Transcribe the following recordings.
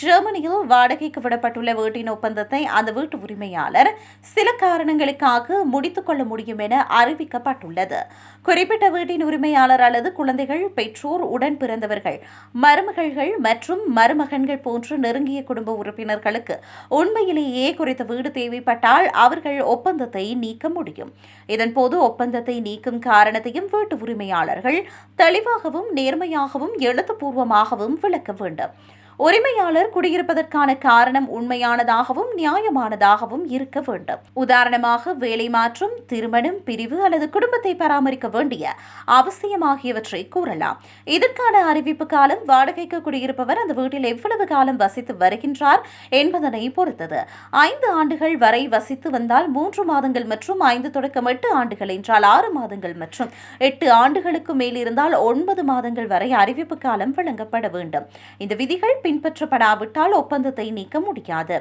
ஜெர்மனியில் வாடகைக்கு விடப்பட்டுள்ள வீட்டின் ஒப்பந்தத்தை அந்த வீட்டு உரிமையாளர் சில காரணங்களுக்காக முடித்துக் கொள்ள முடியும் என அறிவிக்கப்பட்டுள்ளது. குறிப்பிட்ட வீட்டின் உரிமையாளர் அல்லது குழந்தைகள் பெற்றோர் உடன் பிறந்தவர்கள் மருமகள்கள் மற்றும் மருமகன்கள் போன்ற நெருங்கிய குடும்ப உறுப்பினர்களுக்கு உண்மையிலேயே குறித்த வீடு தேவைப்பட்டால் அவர்கள் ஒப்பந்தத்தை நீக்க முடியும். இதன்போது ஒப்பந்தத்தை நீக்கும் காரணத்தையும் வீட்டு உரிமையாளர்கள் தெளிவாகவும் நேர்மையாகவும் எழுத்துப்பூர்வமாகவும் விளக்க வேண்டும். உரிமையாளர் குடியிருப்பதற்கான காரணம் உண்மையானதாகவும் நியாயமானதாகவும் இருக்க வேண்டும். உதாரணமாக வேலை மாற்றம் திருமணம் பிரிவு அல்லது குடும்பத்தை பராமரிக்க வேண்டிய அவசியம் ஆகியவற்றை கூறலாம். இதற்கான அறிவிப்பு காலம் வாடகைக்கு குடியிருப்பவர் அந்த வீட்டில் எவ்வளவு காலம் வசித்து வருகின்றார் என்பதனை பொறுத்தது. ஐந்து ஆண்டுகள் வரை வசித்து வந்தால் மூன்று மாதங்கள் மற்றும் ஐந்து தொடக்கம் எட்டு ஆண்டுகள் என்றால் ஆறு மாதங்கள் மற்றும் எட்டு ஆண்டுகளுக்கு மேல் இருந்தால் ஒன்பது மாதங்கள் வரை அறிவிப்பு காலம் வழங்கப்பட வேண்டும். இந்த விதிகள் பின்பற்றப்படாவிட்டால் ஒப்பந்தத்தை நீக்க முடியாது.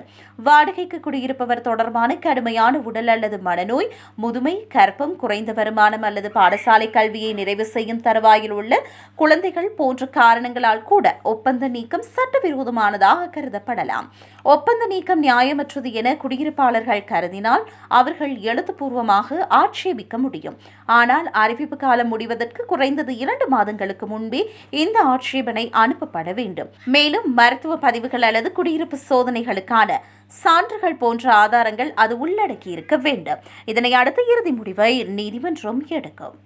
வாடகைக்கு குடியிருப்பவர் தொடர்பான கடுமையான உடல் அல்லது மனநோய் முதுமை கர்ப்பம் குறைந்த வருமானம் அல்லது பாடசாலை கல்வியை நிறைவு செய்யும் தருவாயில் உள்ள குழந்தைகள் போன்ற காரணங்களால் கூட ஒப்பந்த நீக்கம் சட்டவிரோதமானதாக கருதப்படலாம். ஒப்பந்த நீக்கம் நியாயமற்றது என குடியிருப்பாளர்கள் கருதினால் அவர்கள் எழுத்துப்பூர்வமாக ஆட்சேபிக்க முடியும். ஆனால் அறிவிப்பு காலம் முடிவதற்கு குறைந்தது இரண்டு மாதங்களுக்கு முன்பே இந்த ஆட்சேபனை அனுப்பப்பட வேண்டும். மேலும் மருத்துவ பதிவுகள் அல்லது குடியிருப்பு சோதனைகளுக்கான சான்றுகள் போன்ற ஆதாரங்கள் அது உள்ளடக்கி இருக்க வேண்டும். இதனை அடுத்து இறுதி முடிவை நீதிமன்றம் எடுக்கும்.